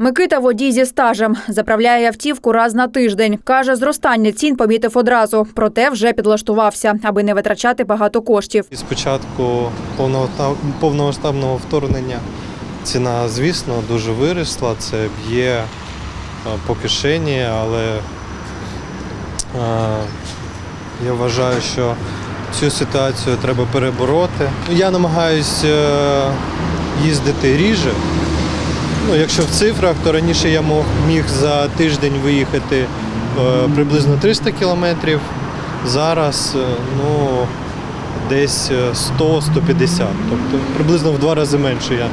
Микита водій зі стажем заправляє автівку раз на тиждень. Каже, зростання цін помітив одразу, проте вже підлаштувався, аби не витрачати багато коштів. І з початку повного- повномасштабного вторгнення ціна, звісно, дуже виросла. Це б'є е, по кишені, але е, я вважаю, що цю ситуацію треба перебороти. Я намагаюся їздити ріже. Ну, якщо в цифрах, то раніше я міг за тиждень виїхати е, приблизно 300 кілометрів. Зараз е, ну, десь е, 100-150. Тобто приблизно в два рази менше я е,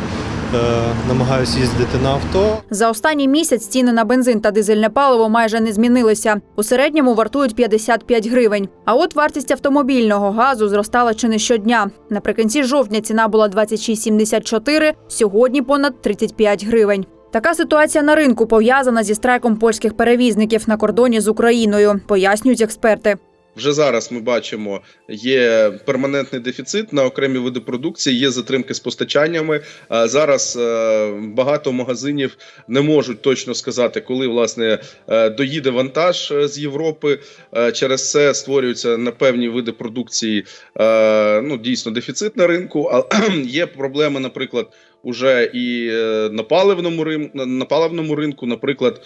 намагаюся їздити на авто. За останній місяць ціни на бензин та дизельне паливо майже не змінилися. У середньому вартують 55 гривень. А от вартість автомобільного газу зростала чи не щодня. Наприкінці жовтня ціна була 26,74, сьогодні понад 35 гривень. Така ситуація на ринку пов'язана зі страйком польських перевізників на кордоні з Україною, пояснюють експерти. Вже зараз ми бачимо, є перманентний дефіцит на окремі види продукції, є затримки з постачаннями. Зараз е, багато магазинів не можуть точно сказати, коли власне е, доїде вантаж е, з Європи. Через це створюються на певні види продукції ну дійсно дефіцит на ринку. А є проблеми, наприклад. Уже і на паливному рин- на- паливному ринку, наприклад,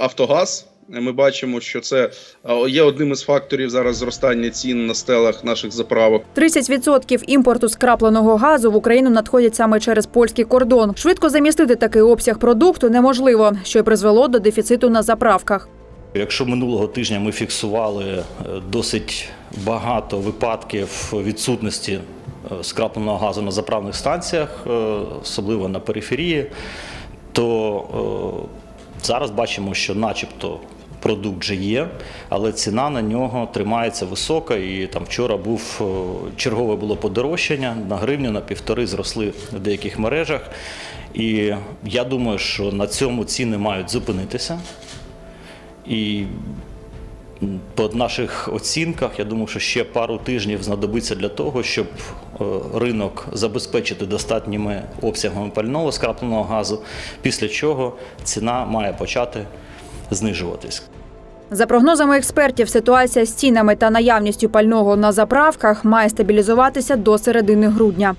Автогаз. Ми бачимо, що це е, є одним із факторів зараз зростання цін на стелах наших заправок. 30% імпорту скрапленого газу в Україну надходять саме через польський кордон. Швидко замістити такий обсяг продукту неможливо, що й призвело до дефіциту на заправках. Якщо минулого тижня ми фіксували е, досить багато випадків відсутності е, скрапленого газу на заправних станціях, особливо на периферії, то зараз бачимо, що начебто продукт вже є, але ціна на нього тримається висока. І там вчора був е, чергове було подорожчання на гривню, на півтори зросли в деяких мережах. І я думаю, що на цьому ціни мають зупинитися. І по наших оцінках, я думаю, що ще пару тижнів знадобиться для того, щоб е, ринок забезпечити достатніми обсягами пального скрапленого газу, після чого ціна має почати знижуватись. За прогнозами експертів, ситуація з цінами та наявністю пального на заправках має стабілізуватися до середини грудня.